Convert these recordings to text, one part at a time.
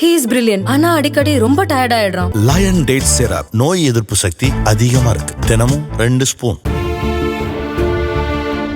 He is brilliant ஆனா அடிக்கடி ரொம்ப டயர்ட் ஆயிடுறான். லயன் டேட் சிரப் நோய் எதிர்ப்பு சக்தி அதிகமா இருக்கு. தினமும் ரெண்டு ஸ்பூன்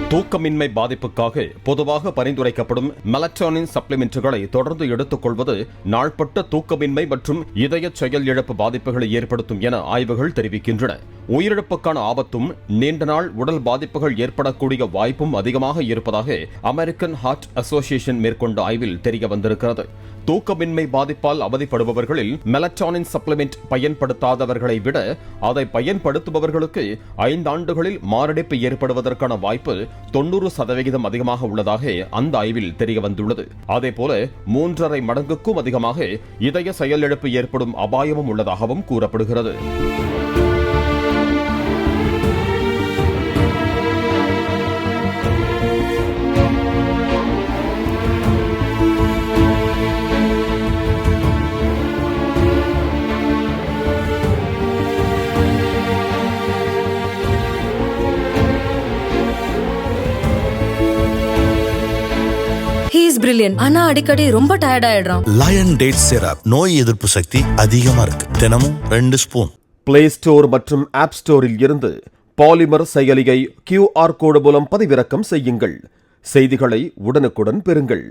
தூக்கமின்மை பாதிப்புக்காக பொதுவாக பரிந்துரைக்கப்படும் மெலட்டோனின் சப்ளிமெண்ட்டுகளை தொடர்ந்து எடுத்துக் கொள்வது நாள்பட்ட தூக்கமின்மை மற்றும் இதய செயல் இழப்பு பாதிப்புகளை ஏற்படுத்தும் என ஆய்வுகள் தெரிவிக்கின்றன. உயிரிழப்புக்கான ஆபத்தும் நீண்ட நாள் உடல் பாதிப்புகள் ஏற்படக்கூடிய வாய்ப்பும் அதிகமாக இருப்பதாக அமெரிக்கன் ஹார்ட் அசோசியேஷன் மேற்கொண்ட ஆய்வில் தெரிய வந்திருக்கிறது. தூக்கமின்மை பாதிப்பால் அவதிப்படுபவர்களில் மெலட்டானின் சப்ளிமெண்ட் பயன்படுத்தாதவர்களை விட அதை பயன்படுத்துபவர்களுக்கு ஐந்தாண்டுகளில் மாரடைப்பு ஏற்படுவதற்கான வாய்ப்பு தொண்ணூறு சதவிகிதம் அதிகமாக உள்ளதாக அந்த ஆய்வில் தெரிய வந்துள்ளது. அதேபோல மூன்றரை மடங்குக்கும் அதிகமாக இதய செயலிழப்பு ஏற்படும் அபாயமும் உள்ளதாகவும் கூறப்படுகிறது. ஹீ இஸ் பிரில்லியன் ஆனா அடிக்கடி ரொம்ப டயர்ட் ஆயிடுறான். லயன் டேட் சிரப் நோய் எதிர்ப்பு சக்தி அதிகமா இருக்கு. தினமும் ரெண்டு ஸ்பூன் பிளே ஸ்டோர் மற்றும் ஆப் ஸ்டோரில் இருந்து பாலிமர் செயலியை கியூஆர் கோடு மூலம் பதிவிறக்கம் செய்யுங்கள். செய்திகளை உடனுக்குடன் பெறுங்கள்.